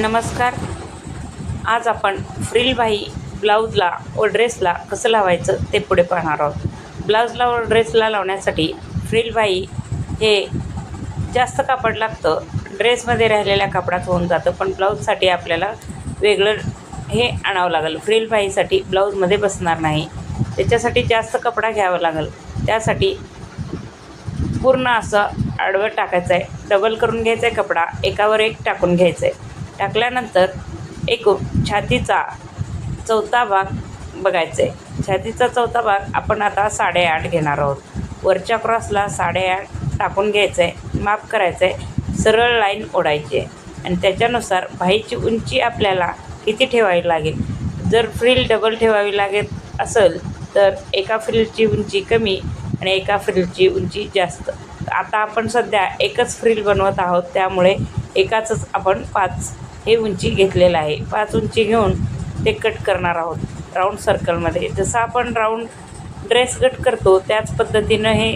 नमस्कार. आज आपण फ्रिल ब्लाऊजला व ड्रेसला कसं लावायचं ते पुढे पाहणार आहोत. ब्लाऊजला व ड्रेसला लावण्यासाठी फ्रिल हे जास्त कापड लागतं. ड्रेसमध्ये राहिलेल्या कापडात होऊन जातं पण ब्लाऊजसाठी आपल्याला वेगळं हे आणावं लागेल. फ्रिलबाईसाठी ब्लाऊजमध्ये बसणार नाही. त्याच्यासाठी जास्त कपडा घ्यावा लागेल. त्यासाठी पूर्ण असं आडवं टाकायचं आहे डबल करून घ्यायचा आहे कपडा एकावर एक टाकून घ्यायचा आहे टाकल्यानंतर एकूण छातीचा चौथा भाग बघायचा. आहे छातीचा चौथा भाग आपण आता साडेआठ घेणार आहोत. वरच्या क्रॉसला साडेआठ टाकून घ्यायचं आहे माप करायचं आहे सरळ लाईन ओढायची आहे आणि त्याच्यानुसार भाईची उंची आपल्याला किती ठेवावी लागेल? जर फ्रिल डबल ठेवावी लागेल असेल तर एका फ्रिलची उंची कमी आणि एका फ्रिलची उंची जास्त. आता आपण सध्या एकच फ्रिल बनवत आहोत त्यामुळे एकाच आपण पाच हे उंची घेतलेलं आहे. पाच उंची घेऊन ते कट करणार आहोत. राऊंड सर्कलमध्ये जसं आपण राऊंड ड्रेस कट करतो त्याच पद्धतीनं हे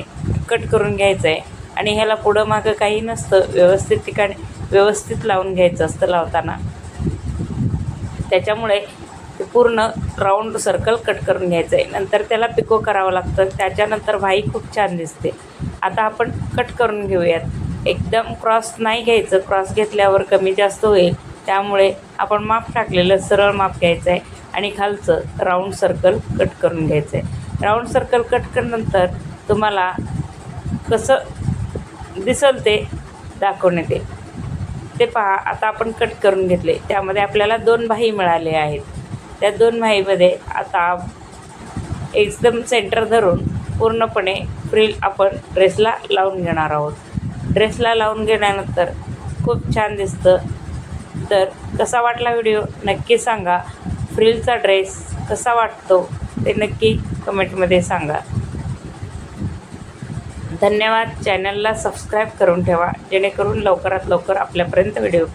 कट करून घ्यायचं आहे आणि ह्याला पुढं मागं काही नसतं. व्यवस्थित ठिकाणी व्यवस्थित लावून घ्यायचं असतं लावताना. त्याच्यामुळे ते पूर्ण राऊंड सर्कल कट करून घ्यायचं आहे नंतर त्याला पिको करावं लागतं. त्याच्यानंतर भाई खूप छान दिसते. आता आपण कट करून घेऊयात. एकदम क्रॉस नाही घ्यायचं. क्रॉस घेतल्यावर कमी जास्त होईल. त्यामुळे आपण माप टाकलेलं सरळ माप घ्यायचं आहे आणि खालचं राऊंड सर्कल कट करून घ्यायचं आहे राऊंड सर्कल कट केल्यानंतर तुम्हाला कसं दिसल ते दाखवण्यात येईल ते पहा आता आपण कट करून घेतले. त्यामध्ये आपल्याला दोन भाई मिळाले आहेत. त्या दोन भाईमध्ये आता एकदम सेंटर धरून पूर्णपणे फ्रिल आपण ड्रेसला लावून घेणार आहोत. ड्रेसला लावून घेण्यानंतर खूप छान दिसतं. तर कसा वाटला व्हिडिओ नक्की सांगा. फ्रिलचा ड्रेस कसा वाटतो ते नक्की कमेंटमध्ये सांगा. धन्यवाद. चॅनलला सबस्क्राईब करून ठेवा जेणेकरून लवकरात लवकर आपल्यापर्यंत व्हिडिओ